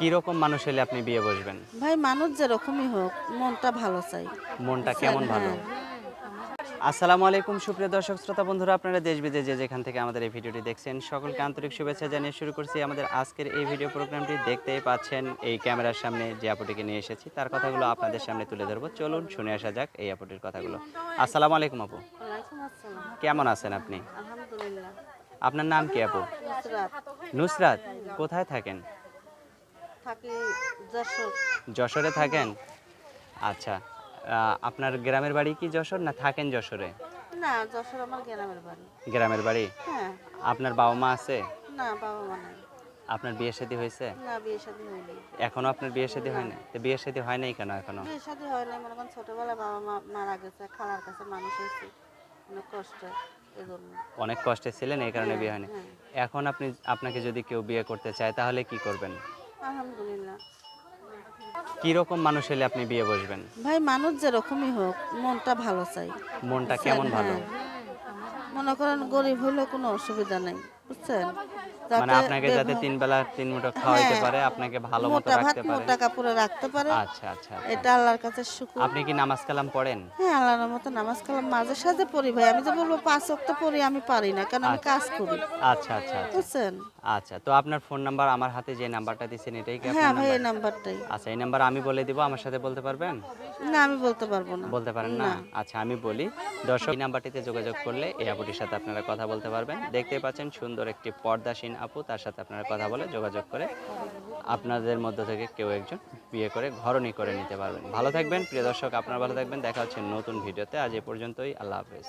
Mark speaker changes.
Speaker 1: কি রকম মানুষ হলে আপনি বিয়ে বসবেন?
Speaker 2: ভাই মানুষ যেরকমই হোক মনটা ভালো চাই।
Speaker 1: মনটা কেমন ভালো?
Speaker 2: হ্যাঁ।
Speaker 1: আসসালামু আলাইকুম সুপ্রিয় দর্শক শ্রোতা বন্ধুরা আপনারা দেশ বিদেশ যে যেখান থেকে আমাদের এই ভিডিওটি দেখছেন সকলকে আন্তরিক শুভেচ্ছা জানিয়ে শুরু করছি আমাদের আজকের এই ভিডিও প্রোগ্রামটি। দেখতেই পাচ্ছেন এই ক্যামেরার সামনে যে আপুটিকে নিয়ে এসেছি তার কথাগুলো আপনাদের সামনে তুলে ধরবো। চলুন শুনে আসা যাক এই আপুটির কথাগুলো। আসসালামু আলাইকুম আপু। কেমন আছেন আপনি? আপনার নাম কি আপু?
Speaker 2: নুসরাত
Speaker 1: কোথায় থাকেন?
Speaker 2: থাকি যশোর।
Speaker 1: যশোরে থাকেন? আচ্ছা আপনার গ্রামের বাড়ি কি যশোর না থাকেন যশোরে?
Speaker 2: না যশোর আমার গ্রামের বাড়ি।
Speaker 1: গ্রামের বাড়ি?
Speaker 2: হ্যাঁ।
Speaker 1: আপনার বাবা মা আছে?
Speaker 2: না বাবা মা নাই।
Speaker 1: আপনার বিয়ে শাদী হয়েছে?
Speaker 2: না বিয়ে শাদী হয়নি।
Speaker 1: এখনও আপনার বিয়ে শাদী হয় না? তো বিয়ে শাদী হয় নাই কেন এখনও?
Speaker 2: বিয়ে শাদী হয় নাই মনে করেন ছোটবেলায় বাবা মা মারা গেছে খালার কাছে মানুষ হয়েছে। অনেক কষ্ট
Speaker 1: অনেক কষ্টে ছিলেন এই কারণে বিয়ে হয়নি।
Speaker 2: হ্যাঁ।
Speaker 1: এখন আপনি আপনাকে যদি কেউ বিয়ে করতে চায় তাহলে কি করবেন?
Speaker 2: আলহামদুলিল্লাহ।
Speaker 1: কি রকম মানুষ হলে আপনি বিয়ে বসবেন?
Speaker 2: ভাই মানুষ যেরকমই হোক মনটা ভালো চাই।
Speaker 1: মনটা কেমন ভালো?
Speaker 2: হ্যাঁ। মনে করেন গরিব হলে কোনো অসুবিধা নাই। বুঝছেন?
Speaker 1: মানে আপনাকে যাতে তিন বেলা তিন মুঠো খাওয়াইতে
Speaker 2: হ্যাঁ।
Speaker 1: পারে আপনাকে ভালো মতো রাখতে পারে।
Speaker 2: মোটা কাপড়ে রাখতে পারে।
Speaker 1: আচ্ছা আচ্ছা আচ্ছা।
Speaker 2: এটা আল্লাহর কাছে শুকুর।
Speaker 1: আপনি কি নামাজ কালাম পড়েন?
Speaker 2: হ্যাঁ আল্লাহর মতো নামাজ কালাম মাঝে সাঝে পড়ি ভাই। আমি যে বলব পাঁচ ওয়াক্ত পড়ি আমি পারি না কারণ আমি কাজ করি।
Speaker 1: আচ্ছা আচ্ছা আচ্ছা।
Speaker 2: বুঝছেন?
Speaker 1: আচ্ছা তো আপনার ফোন নাম্বার আমার হাতে যে নাম্বারটা দিয়েছেন এটাই কি
Speaker 2: হ্যাঁ
Speaker 1: আপনার
Speaker 2: ভাই এই নাম্বারটাই
Speaker 1: আচ্ছা এই নাম্বার আমি বলে দিব আমার সাথে বলতে পারবেন?
Speaker 2: না আমি বলতে পারব না।
Speaker 1: বলতে পারেন না? আচ্ছা আমি বলি দর্শক এই নাম্বারটিতে যোগাযোগ করলে এই আপুটির সাথে আপনারা কথা বলতে পারবেন। দেখতে পাচ্ছেন সুন্দর একটি পর্দাসীন আপু, তার সাথে আপনারা কথা বলে যোগাযোগ করে আপনাদের মধ্য থেকে কেউ একজন বিয়ে করে ঘরণী করে নিতে পারবেন। ভালো থাকবেন, প্রিয় দর্শক, আপনারা ভালো থাকবেন, দেখা হচ্ছে নতুন ভিডিওতে। আজ এ পর্যন্তই, আল্লাহ হাফেজ।